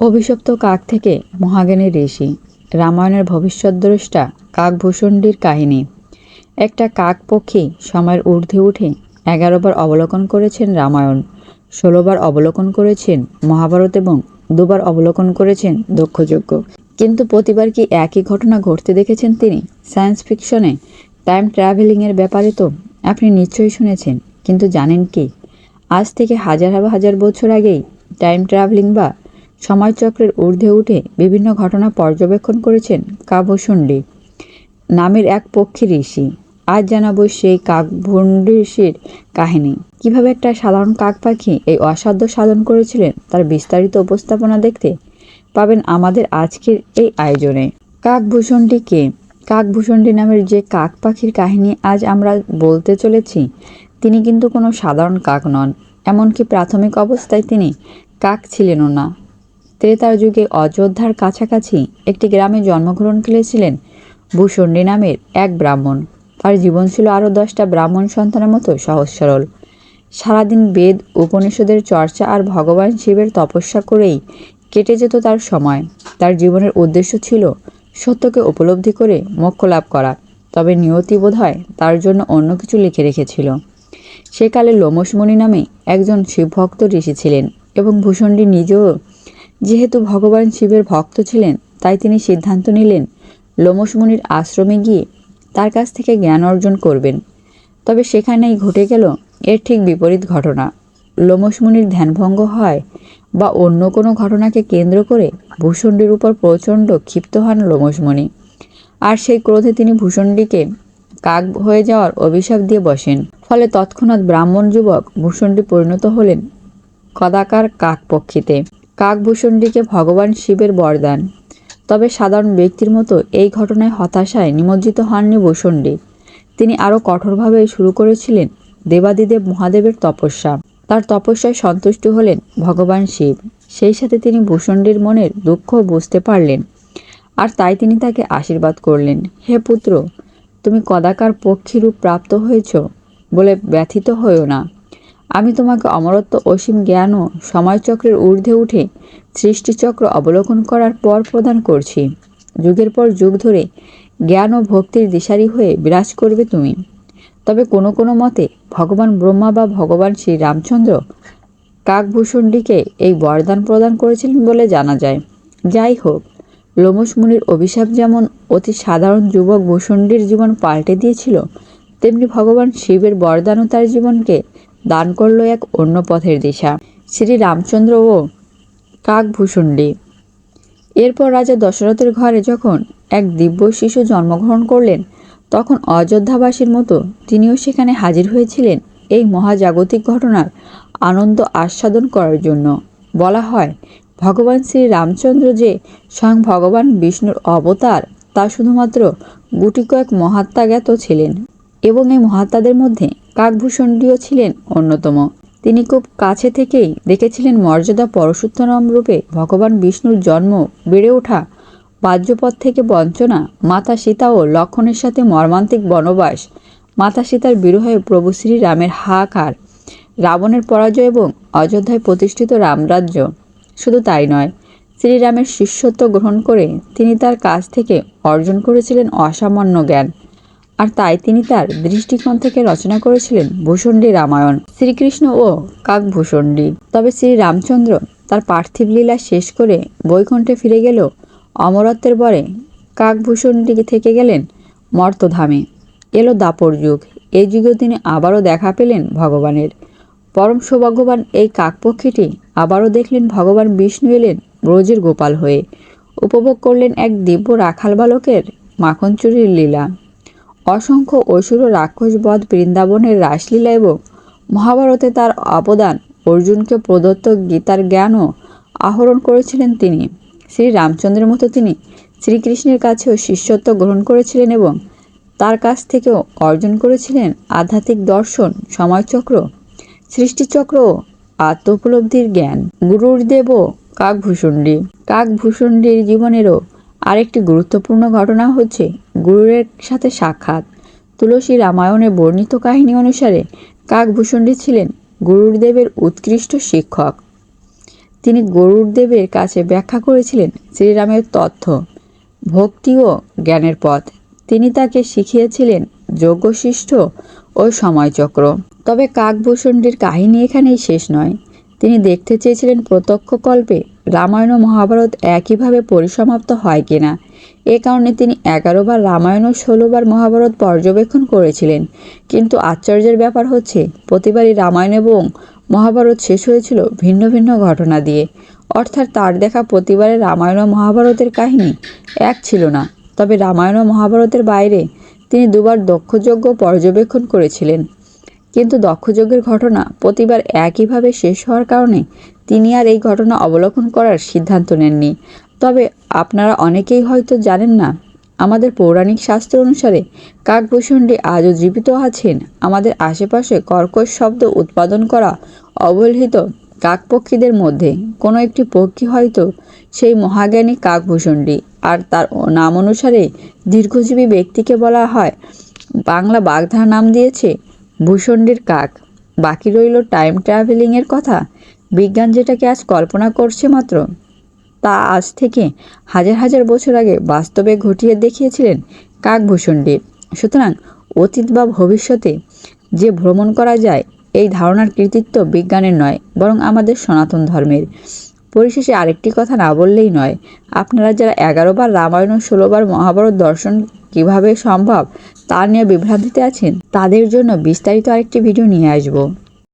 অভিশপ্ত কাক থেকে মহাজ্ঞানী ঋষি। রামায়ণের ভবিষ্যৎদ্রষ্টা কাকভূষণ্ডীর কাহিনী। একটা কাক পক্ষী সময়ের ঊর্ধ্বে উঠে এগারোবার অবলোকন করেছেন রামায়ণ ষোলোবার অবলোকন করেছেন মহাভারত এবং দুবার অবলোকন করেছেন দক্ষযজ্ঞ কিন্তু প্রতিবার কি একই ঘটনা ঘটতে দেখেছেন তিনি? সায়েন্স ফিকশনে টাইম ট্রাভেলিংয়ের ব্যাপারে তো আপনি নিশ্চয়ই শুনেছেন, কিন্তু জানেন কি? আজ থেকে হাজার হাজার বছর আগেই টাইম ট্রাভেলিং বা সময়চক্রের ঊর্ধ্বে উঠে বিভিন্ন ঘটনা পর্যবেক্ষণ করেছেন কাভূষণ্ডী নামের এক পক্ষী ঋষি। আজ জানাব সেই কাকভণ্ডী ঋষির কাহিনী। কীভাবে একটা সাধারণ কাক পাখি এই অসাধ্য সাধন করেছিলেন তার বিস্তারিত উপস্থাপনা দেখতে পাবেন আমাদের আজকের এই আয়োজনে। কাকভূষণটি কে? কাকভূষণটি নামের যে কাক পাখির কাহিনী আজ আমরা বলতে চলেছি, তিনি কিন্তু কোনো সাধারণ কাক নন। এমনকি প্রাথমিক অবস্থায় তিনি কাক ছিলেনও না। ত্রেতার যুগে অযোধ্যার কাছাকাছি একটি গ্রামে জন্মগ্রহণ করেছিলেন ভূষণ্ডী নামের এক ব্রাহ্মণ। তার জীবন ছিল আরও দশটা ব্রাহ্মণ সন্তানের মতো সহজ সরল। সারাদিন বেদ, উপনিষদের চর্চা আর ভগবান শিবের তপস্যা করেই কেটে যেত তার সময়। তার জীবনের উদ্দেশ্য ছিল সত্যকে উপলব্ধি করে মোক্ষ লাভ করা। তবে নিয়তি বোধ হয় তার জন্য অন্য কিছু লিখে রেখেছিল। সেকালে লোমসমণি নামে একজন শিবভক্ত ঋষি ছিলেন এবং ভূষণ্ডী নিজেও যেহেতু ভগবান শিবের ভক্ত ছিলেন, তাই তিনি সিদ্ধান্ত নিলেন লোমসমণির আশ্রমে গিয়ে তার কাছ থেকে জ্ঞান অর্জন করবেন। তবে সেখানেই ঘটে গেল এর ঠিক বিপরীত ঘটনা। লোমসমণির ধ্যানভঙ্গ হয় বা অন্য কোনো ঘটনাকে কেন্দ্র করে ভূষণ্ডীর উপর প্রচণ্ড ক্ষিপ্ত হন লোমসমণি আর সেই ক্রোধে তিনি ভূষণ্ডীকে কাক হয়ে যাওয়ার অভিশাপ দিয়ে বসেন। ফলে তৎক্ষণাৎ ব্রাহ্মণ যুবক ভূষণ্ডী পরিণত হলেন কদাকার কাক পক্ষীতে কাকভূষণটিকে ভগবান শিবের বরদান। তবে সাধারণ ব্যক্তির মতো এই ঘটনায় হতাশায় নিমজ্জিত হননি ভূষণ্ডী তিনি আরও কঠোরভাবে শুরু করেছিলেন দেবাদিদেব মহাদেবের তপস্যা। তার তপস্যায় সন্তুষ্ট হলেন ভগবান শিব। সেই সাথে তিনি ভূষণ্ডীর মনের দুঃখ বুঝতে পারলেন। আর তাই তিনি তাকে আশীর্বাদ করলেন। হে পুত্র, তুমি কদাকার পক্ষীরূপ প্রাপ্ত হয়েছ বলে ব্যথিত হয়েও না। আমি তোমাকে অমরত্ব অসীম জ্ঞান ও সময়চক্রের ঊর্ধ্বে উঠে সৃষ্টিচক্র অবলোকন করার পর প্রদান করছি। যুগের পর যুগ ধরে জ্ঞান ও ভক্তির দিশারি হয়ে বিরাজ করবে তুমি। তবে কোনো কোনো মতে ভগবান ব্রহ্মা বা ভগবান শ্রী রামচন্দ্র কাকভূষণটিকে এই বরদান প্রদান করেছিলেন বলে জানা যায়। যাই হোক লোমস মুনির অভিশাপ যেমন অতি সাধারণ যুবক ভূষণ্ডীর জীবন পাল্টে দিয়েছিল, তেমনি ভগবান শিবের বরদানও তার জীবনকে দান করল এক অন্য পথের দিশা। শ্রী রামচন্দ্র ও কাকভূষণ্ডী। এরপর রাজা দশরথের ঘরে যখন এক দিব্য শিশু জন্মগ্রহণ করলেন, তখন অযোধ্যাবাসীর মতো তিনিও সেখানে হাজির হয়েছিলেন এই মহাজাগতিক ঘটনার আনন্দ আস্বাদন করার জন্য। বলা হয়, ভগবান শ্রী রামচন্দ্র যে স্বয়ং ভগবান বিষ্ণুর অবতার, তা শুধুমাত্র গুটি কয়েক মহাত্মা জ্ঞাত ছিলেন এবং এই মহাত্মাদের মধ্যে কাকভূষণটিও ছিলেন অন্যতম। তিনি খুব কাছে থেকেই দেখেছিলেন মর্যাদা পরশুত্তম রূপে ভগবান বিষ্ণুর জন্ম, বেড়ে ওঠা, বাহ্যপথ থেকে বঞ্চনা, মাতা সীতা ও লক্ষণের সাথে মর্মান্তিক বনবাস, মাতা সীতার বিরহে প্রভু শ্রী রামের হাহাকার, রাবণের পরাজয় এবং অযোধ্যায় প্রতিষ্ঠিত রামরাজ্য। শুধু তাই নয়, শ্রীরামের শিষ্যত্ব গ্রহণ করে তিনি তার কাছ থেকে অর্জন করেছিলেন অসামান্য জ্ঞান। আর তাই তিনি তার দৃষ্টিকোণ থেকে রচনা করেছিলেন ভূষণ্ডী রামায়ণ, শ্রীকৃষ্ণ ও কাকভূষণ্ডী। তবে শ্রী রামচন্দ্র তার পার্থিব লীলা শেষ করে বৈকুণ্ঠে ফিরে গেল অমরত্বের বরে। কাকভূষণ্ডী থেকে গেলেন মর্তধামে। এলো দাপর যুগ। এই যুগেও তিনি আবারও দেখা পেলেন ভগবানের। পরম সৌভাগ্যবান এই কাকপক্ষীটি আবারও দেখলেন ভগবান বিষ্ণু এলেন ব্রজের গোপাল হয়ে। উপভোগ করলেন এক দিব্য রাখাল বালকের মাখন চুরির লীলা। অসংখ্য অসুর ও রাক্ষসবধ বৃন্দাবনের রাসলীলা এবং মহাভারতে তার অবদান, অর্জুনকে প্রদত্ত গীতার জ্ঞানও আহরণ করেছিলেন তিনি। শ্রী রামচন্দ্রের মতো তিনি শ্রীকৃষ্ণের কাছেও শিষ্যত্ব গ্রহণ করেছিলেন এবং তার কাছ থেকেও অর্জন করেছিলেন আধ্যাত্মিক দর্শন সময়চক্র সৃষ্টিচক্র ও আত্মোপলব্ধির জ্ঞান। গুরুর দেব কাকভূষণ্ডী। কাকভূষণ্ডীর জীবনেরও আরেকটি গুরুত্বপূর্ণ ঘটনা হচ্ছে গুরুরের সাথে সাক্ষাৎ। তুলসী রামায়ণে বর্ণিত কাহিনী অনুসারে কাকভূষণ্ডী ছিলেন গুরুদেবের উৎকৃষ্ট শিক্ষক। তিনি গরুর দেবের কাছে ব্যাখ্যা করেছিলেন শ্রীরামের তথ্য, ভক্তি ও জ্ঞানের পথ। তিনি তাকে শিখিয়েছিলেন যজ্ঞশিষ্ঠ ও সময়চক্র। তবে কাকভূষণটির কাহিনী এখানেই শেষ নয়। তিনি দেখতে চেয়েছিলেন প্রত্যক্ষ কল্পে রামায়ণ ও মহাভারত একইভাবে পরিসমাপ্ত হয় কিনা? এ কারণে তিনি এগারোবার রামায়ণ ও ষোলোবার মহাভারত পর্যবেক্ষণ করেছিলেন। কিন্তু আশ্চর্যের ব্যাপার হচ্ছে, প্রতিবারই রামায়ণ এবং মহাভারত শেষ হয়েছিল ভিন্ন ভিন্ন ঘটনা দিয়ে। অর্থাৎ তার দেখা প্রতিবারের রামায়ণ ও মহাভারতের কাহিনী এক ছিল না। তবে রামায়ণ ও মহাভারতের বাইরে তিনি দুবার দক্ষযোগ্য পর্যবেক্ষণ করেছিলেন। কিন্তু দক্ষযজ্ঞের ঘটনা প্রতিবার একইভাবে শেষ হওয়ার কারণে তিনি আর এই ঘটনা অবলোকন করার সিদ্ধান্ত নেননি। তবে আপনারা অনেকেই হয়তো জানেন না, আমাদের পৌরাণিক শাস্ত্র অনুসারে কাকভূষণটি আজও জীবিত আছেন। আমাদের আশেপাশে কর্কশ শব্দ উৎপাদন করা অবহেলিত কাকপক্ষীদের মধ্যে কোনো একটি পক্ষী হয়তো সেই মহাজ্ঞানী কাকভূষণটি আর তার নাম অনুসারে দীর্ঘজীবী ব্যক্তিকে বলা হয়, বাংলা বাগধারা নাম দিয়েছে ভূষণ্ডির কাক। বাকি রইল টাইম ট্রাভেলিংয়ের কথা। বিজ্ঞান যেটাকে আজ কল্পনা করছে মাত্র, তা আজ থেকে হাজার হাজার বছর আগে বাস্তবে ঘটিয়ে দেখিয়েছিলেন কাকভূষণডি সুতরাং অতীত বা ভবিষ্যতে যে ভ্রমণ করা যায়, এই ধারণার কৃতিত্ব বিজ্ঞানের নয়, বরং আমাদের সনাতন ধর্মের। পরিশেষে আরেকটি কথা না বললেই নয়। আপনারা যারা এগারোবার রামায়ণ ও ষোলোবার মহাভারত দর্শন কীভাবে সম্ভব, তা নিয়ে বিভ্রান্তিতে আছেন, তাদের জন্য বিস্তারিত আরেকটি ভিডিও নিয়ে আসব।